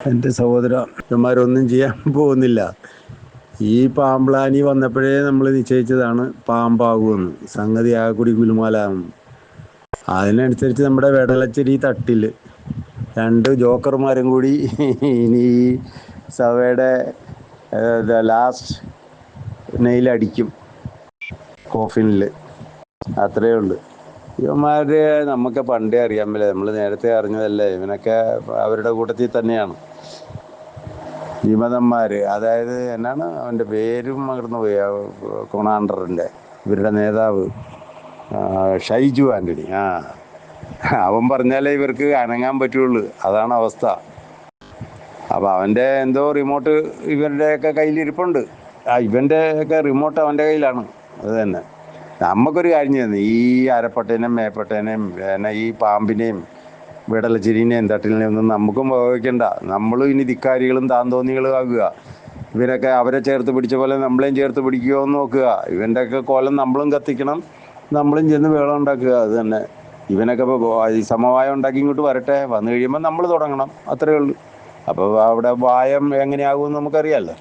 എന്റെ സഹോദരന്മാരൊന്നും ചെയ്യാൻ പോകുന്നില്ല. ഈ പാമ്പ്ലാനി വന്നപ്പോഴേ നമ്മൾ നിശ്ചയിച്ചതാണ് പാമ്പാകുമെന്ന് സംഗതി ആ കൂടി ഗുലുമാലാകും അതിനനുസരിച്ച് നമ്മുടെ വെടലച്ചേരി തട്ടിൽ രണ്ട് ജോക്കർമാരും കൂടി ഇനി ഈ സഭയുടെ ലാസ്റ്റ് നെയിലടിക്കും കോഫിനിൽ അത്രയേ ഉള്ളൂ. ഇവന്മാര് നമുക്ക് പണ്ടേ അറിയാൻ പറ്റില്ല. നമ്മൾ നേരത്തെ അറിഞ്ഞതല്ലേ. ഇവനൊക്കെ അവരുടെ കൂട്ടത്തിൽ തന്നെയാണ്. വിമതന്മാര് അതായത് എന്നാണ് അവന്റെ പേരും മകർന്നു പോയി. കൊണാണ്ടറിന്റെ ഇവരുടെ നേതാവ് ഷൈജു ആന്റണി ആ അവൻ പറഞ്ഞാലേ ഇവർക്ക് അനങ്ങാൻ പറ്റുള്ളൂ. അതാണ് അവസ്ഥ. അപ്പോൾ അവന്റെ എന്തോ റിമോട്ട് ഇവരുടെയൊക്കെ കയ്യിലിരിപ്പുണ്ട്. ആ ഇവന്റെ ഒക്കെ റിമോട്ട് അവന്റെ കയ്യിലാണ്. അത് തന്നെ. നമുക്കൊരു കാര്യം ചെയ്യുന്നത് ഈ അരപ്പട്ടേനെയും മേപ്പട്ടേനെയും പിന്നെ ഈ പാമ്പിനെയും വിടലച്ചിരിനെയും തട്ടിലിനെയും ഒന്നും നമുക്കും വഹിക്കണ്ട നമ്മളും ഇനി ധിക്കാരികളും താന്തോന്നികളും ആകുക. ഇവരൊക്കെ അവരെ ചേർത്ത് പിടിച്ച പോലെ നമ്മളെയും ചേർത്ത് പിടിക്കുകയോ എന്ന് നോക്കുക. ഇവന്റെ ഒക്കെ കോലം നമ്മളും കത്തിക്കണം നമ്മളും ചെന്ന് വേളം ഉണ്ടാക്കുക അത് തന്നെ. ഇവനൊക്കെ ഈ സമവായം ഉണ്ടാക്കി ഇങ്ങോട്ട് വരട്ടെ. വന്നു കഴിയുമ്പോൾ നമ്മൾ തുടങ്ങണം. അത്രയേ ഉള്ളൂ. അപ്പോൾ അവിടെ വായം എങ്ങനെയാകുമെന്ന് നമുക്കറിയാമല്ലോ